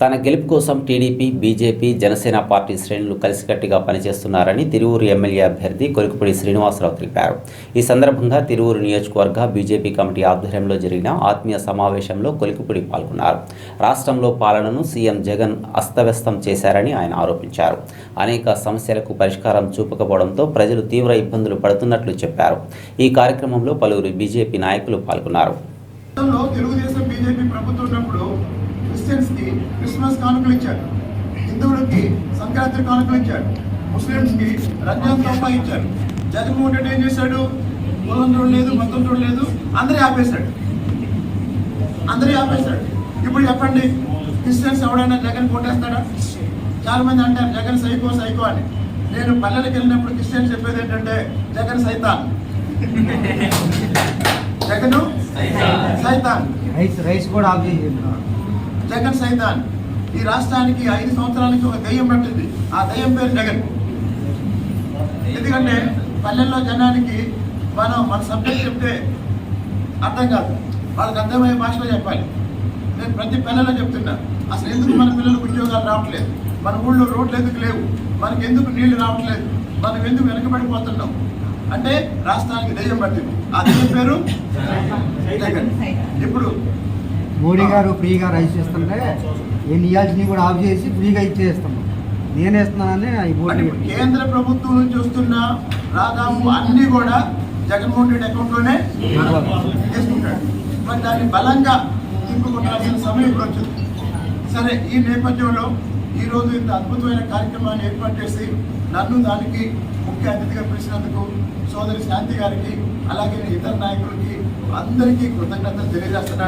తన గెలుపు కోసం టీడీపీ బీజేపీ జనసేన పార్టీ శ్రేణులు కలిసికట్టుగా పనిచేస్తున్నారని తిరువూరు ఎమ్మెల్యే అభ్యర్థి కొరికపూడి శ్రీనివాసరావు తెలిపారు. ఈ సందర్భంగా తిరువూరు నియోజకవర్గ బీజేపీ కమిటీ ఆధ్వర్యంలో జరిగిన ఆత్మీయ సమావేశంలో కొలికపూడి పాల్గొన్నారు. రాష్ట్రంలో పాలనను సీఎం జగన్ అస్తవ్యస్తం చేశారని ఆయన ఆరోపించారు. అనేక సమస్యలకు పరిష్కారం చూపకపోవడంతో ప్రజలు తీవ్ర ఇబ్బందులు పడుతున్నట్లు చెప్పారు. ఈ కార్యక్రమంలో పలువురు బీజేపీ నాయకులు పాల్గొన్నారు. తెలుగుదేశం బీజేపీ ప్రభుత్వం ఉన్నప్పుడు క్రిస్మస్ కానుకలు ఇచ్చారు. హిందువులకి సంక్రాంతి కానుకలు ఇచ్చారు. ముస్లిమ్స్కి రంజాన్ తోఫా ఇచ్చారు. జగన్మోహన్ రెడ్డి ఏం చేశాడు? కులం చూడలేదు మతం చూడలేదు అందరూ ఆపేశాడు. అందరూ ఆపేశాడు. ఇప్పుడు చెప్పండి క్రిస్టియన్స్ ఎవడైనా జగన్ కొట్టేస్తాడా? చాలా మంది అంటారు జగన్ సైకో సైకో అని. నేను పల్లెలకు వెళ్ళినప్పుడు క్రిస్టియన్స్ చెప్పేది ఏంటంటే జగన్ సైతాన్. జగను? సైతాన్. రైస్ రైస్ కూడా జగన్ సైతాన్. ఈ రాష్ట్రానికి ఐదు సంవత్సరాలకి ఒక దయ్యం పట్టింది. ఆ దయ్యం పేరు జగన్. ఎందుకంటే పల్లెల్లో జనానికి మనం మన సబ్జెక్ట్ చెప్తే అర్థం కాదు. వాళ్ళకి అర్థమయ్యే భాషలో చెప్పాలి. నేను ప్రతి పిల్లలు చెప్తున్నా. అసలు ఎందుకు మన పిల్లలకు ఉద్యోగాలు రావట్లేదు? మన ఊళ్ళో రోడ్లు ఎందుకు లేవు? మనకి ఎందుకు నీళ్ళు రావట్లేదు? మనం ఎందుకు వెనకబడిపోతున్నాం? అంటే రాష్ట్రానికి దయ్యం పట్టింది. ఆ దయ్యం పేరు జగన్. ఇప్పుడు మోడీ గారు ఫ్రీగా రైస్ చేస్తుంటే ఎన్ని ఇవ్వాల్సినవి కూడా ఆఫ్ చేసి ఫ్రీగా ఇచ్చేస్తాం నేను కేంద్ర ప్రభుత్వం నుంచి వస్తున్న రాదాపు అన్ని కూడా జగన్మోహన్ రెడ్డి అకౌంట్లోనే తీసుకుంటాడు. మరి దాన్ని బలంగా తిప్పుకుంటాల్సిన సమయం ఇప్పుడు వచ్చింది. సరే ఈ నేపథ్యంలో ఈ రోజు ఇంత అద్భుతమైన కార్యక్రమాన్ని ఏర్పాటు చేసి నన్ను దానికి ముఖ్య అతిథిగా పిలిచినందుకు సోదరి శాంతి గారికి అలాగే ఇతర నాయకులకి అందరికీ కృతజ్ఞతలు తెలియజేస్తున్నాను.